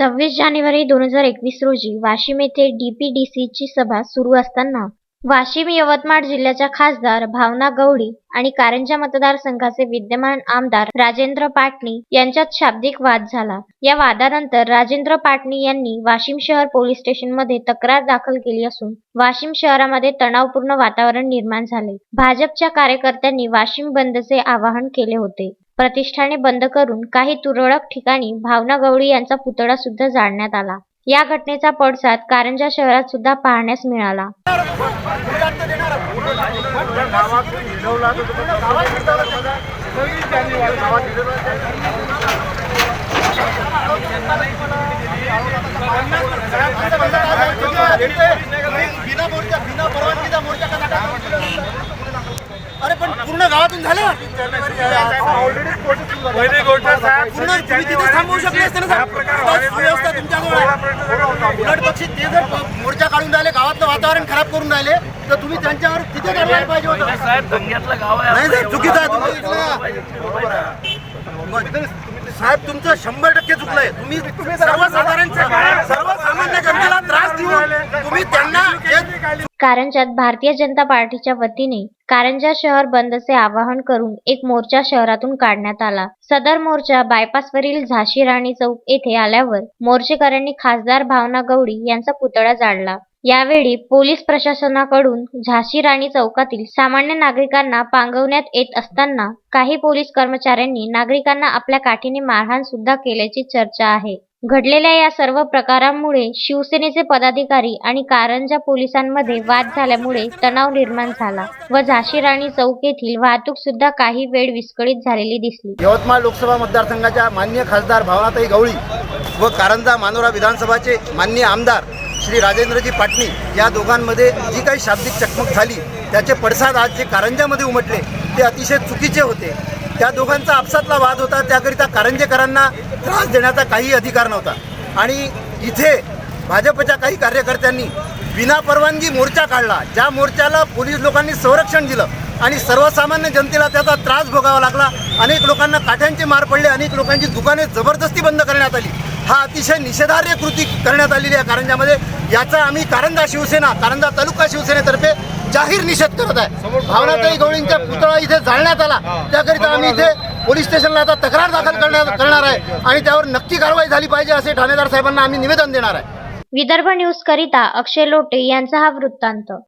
सव्वीस जानेवारी दोन हजार एकवीस रोजी वाशिम येथे डीपीडीसीची सभा सुरू असताना वाशिम यवतमाळ जिल्ह्याच्या खासदार भावना गवळी आणि कारंजा मतदारसंघाचे विद्यमान आमदार राजेंद्र पाटणी यांच्यात शाब्दिक वाद झाला. या वादानंतर राजेंद्र पाटणी यांनी वाशिम शहर पोलीस स्टेशनमध्ये तक्रार दाखल केली असून वाशिम शहरामध्ये तणावपूर्ण वातावरण निर्माण झाले. भाजपच्या कार्यकर्त्यांनी वाशिम बंदचे आवाहन केले होते. प्रतिष्ठाने बंद करून काही तुरळक ठिकाणी भावना गवळी यांचा पुतळा सुद्धा जाळण्यात आला. या घटनेचा पडसाद कारंजा शहरात सुद्धा पाहण्यास मिळाला. बिना बिना परवानगीचा पूर्ण गावातून झालं? पूर्ण तुम्ही तिथे थांबवू शकले असते ना व्यवस्था तुमच्याजवळ. उलट पक्षी ते जर मोर्चा काढून राहिले गावातलं वातावरण खराब करून राहिले तर तुम्ही त्यांच्यावर तिथे कारवाई पाहिजे होतं. साहेब नाही साहेब चुकीचं आहे तुम्ही. साहेब तुमचं शंभर टक्के चुकलंय. तुम्ही सर्वसाधारण सर्वसामान्य जनतेला त्रास देऊन एक कारंजात भारतीय जनता पार्टीच्या वतीने कारंजा शहर बंदचे आवाहन करून एक मोर्चा शहरातून काढण्यात आला. सदर मोर्चा बायपासवरील झाशी राणी चौक येथे आल्यावर मोर्चेकऱ्यांनी खासदार भावना गवडी यांचा पुतळा जाळला. यावेळी पोलीस प्रशासनाकडून झाशी राणी चौकातील सामान्य नागरिकांना पांगवण्यात येत असताना काही पोलीस कर्मचाऱ्यांनी नागरिकांना आपल्या काठीने मारहाण सुद्धा केल्याची चर्चा आहे. घडलेल्या या सर्व प्रकारांमुळे शिवसेनेचे पदाधिकारी आणि कारंजा पोलिसांमध्ये वाद झाल्यामुळे तणाव निर्माण झाला व झाशी राणी चौक येथील वाहतूक सुद्धा काही वेळ विस्कळीत झालेली दिसली. यवतमाळ लोकसभा मतदारसंघाच्या मान्य खासदार भावनाताई गवळी व कारंजा मानोरा विधानसभाचे मान्य आमदार श्री राजेंद्रजी पाटणी या दोघांमध्ये जी काही शाब्दिक चकमक झाली त्याचे पडसाद आज जे कारंजामध्ये उमटले ते अतिशय चुकीचे होते. त्या दोघांचा आपसातला वाद होता त्याकरिता कारंजेकरांना त्रास देण्याचा काही अधिकार नव्हता. आणि इथे भाजपच्या काही कार्यकर्त्यांनी विना परवानगी मोर्चा काढला ज्या मोर्चाला पोलीस लोकांनी संरक्षण दिलं आणि सर्वसामान्य जनतेला त्याचा त्रास भोगावा लागला. अनेक लोकांना काठ्यांचे मार पडले अनेक लोकांची दुकाने जबरदस्ती बंद करण्यात आली. हा अतिशय निषेधार्ह कृती करण्यात आलेली आहे कारंजामध्ये. याचा आम्ही कारंजा शिवसेना कारंजा तालुका शिवसेनेतर्फे जाहीर निषेध करत आहे. भावनाताई गवळींचा पुतळा इथे जाळण्यात आला. त्याकरिता आम्ही इथे पोलीस स्टेशनला आता तक्रार दाखल करण्यात करणार आहे आणि त्यावर नक्की कारवाई झाली पाहिजे असे ठाणेदार साहेबांना आम्ही निवेदन देणार आहे. विदर्भ न्यूज करिता अक्षय लोटे यांचा हा वृत्तांत.